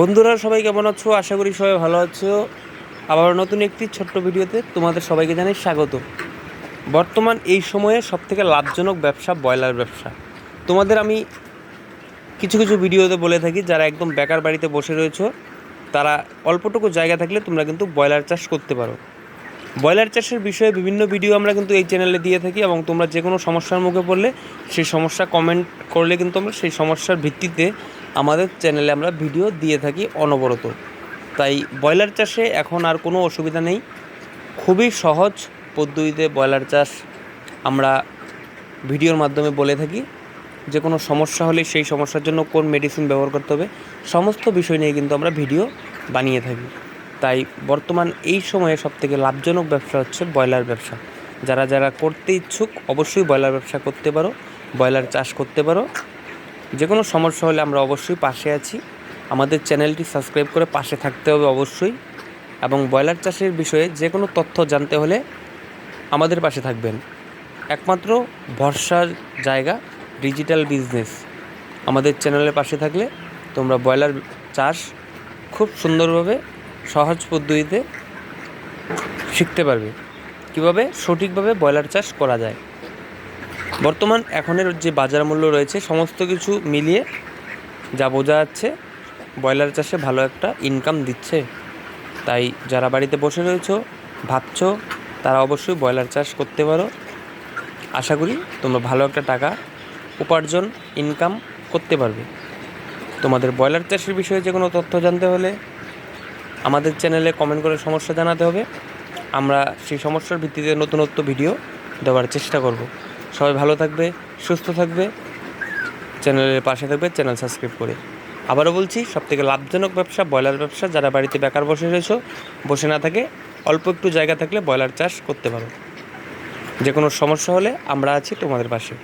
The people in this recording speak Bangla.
বন্ধুরা, সবাই কেমন আছো? আশা করি সবাই ভালো আছো। আবার নতুন একটি ছোট্ট ভিডিওতে তোমাদের সবাইকে জানাই স্বাগত। বর্তমান এই সময়ে সবথেকে লাভজনক ব্যবসা ব্রয়লার ব্যবসা। তোমাদের আমি কিছু কিছু ভিডিওতে বলে থাকি, যারা একদম বেকার বাড়িতে বসে রয়েছো, তারা অল্পটুকু জায়গা থাকলে তোমরা কিন্তু ব্রয়লার চাষ করতে পারো। ব্রয়লার চাষের বিষয়ে বিভিন্ন ভিডিও আমরা কিন্তু এই চ্যানেলে দিয়ে থাকি এবং তোমরা যে কোনো সমস্যার মুখে পড়লে সেই সমস্যা কমেন্ট করলে কিন্তু আমরা সেই সমস্যার ভিত্তিতে আমাদের চ্যানেলে আমরা ভিডিও দিয়ে থাকি অনবরত। তাই ব্রয়লার চাষে এখন আর কোনো অসুবিধা নেই। খুবই সহজ পদ্ধতিতে ব্রয়লার চাষ আমরা ভিডিওর মাধ্যমে বলে থাকি। যে কোনো সমস্যা হলে সেই সমস্যার জন্য কোন মেডিসিন ব্যবহার করতে হবে, সমস্ত বিষয় নিয়ে কিন্তু আমরা ভিডিও বানিয়ে থাকি। তাই বর্তমান এই সময়ে সবথেকে লাভজনক ব্যবসা হচ্ছে ব্রয়লার ব্যবসা। যারা যারা করতে ইচ্ছুক অবশ্যই ব্রয়লার ব্যবসা করতে পারো, ব্রয়লার চাষ করতে পারো। যে কোনো সমস্যা হলে আমরা অবশ্যই পাশে আছি। আমাদের চ্যানেলটি সাবস্ক্রাইব করে পাশে থাকতে হবে অবশ্যই। এবং ব্রয়লার চাষের বিষয়ে যে কোনো তথ্য জানতে হলে আমাদের পাশে থাকবেন। একমাত্র ভরসার জায়গা ডিজিটাল বিজনেস। আমাদের চ্যানেলের পাশে থাকলে তোমরা ব্রয়লার চাষ খুব সুন্দরভাবে, সহজ পদ্ধতিতে শিখতে পারবে। কীভাবে সঠিকভাবে ব্রয়লার চাষ করা যায়? বর্তমান এখনের যে বাজার মূল্য রয়েছে, সমস্ত কিছু মিলিয়ে যা বোঝা যাচ্ছে, ব্রয়লার চাষে ভালো একটা ইনকাম দিচ্ছে। তাই যারা বাড়িতে বসে রয়েছ, ভাবছ তারা অবশ্যই ব্রয়লার চাষ করতে পারো। আশা করি তোমরা ভালো একটা টাকা উপার্জন ইনকাম করতে পারবে। তোমাদের ব্রয়লার চাষের বিষয়ে যে কোনো তথ্য জানতে হলে আমাদের চ্যানেলে কমেন্ট করে সমস্যা জানাতে হবে। আমরা সেই সমস্যার ভিত্তিতে নতুনত্ব ভিডিও দেওয়ার চেষ্টা করব। সবাই ভালো থাকবে, সুস্থ থাকবে, চ্যানেলের পাশে থাকবে, চ্যানেল সাবস্ক্রাইব করে। আবারও বলছি, সবথেকে লাভজনক ব্যবসা ব্রয়লার ব্যবসা, যারা বাড়িতে বেকার বসে রয়েছে, বসে না থাকে, অল্প একটু জায়গা থাকলে ব্রয়লার চাষ করতে পারো। যে কোনো সমস্যা হলে আমরা আছি তোমাদের পাশে।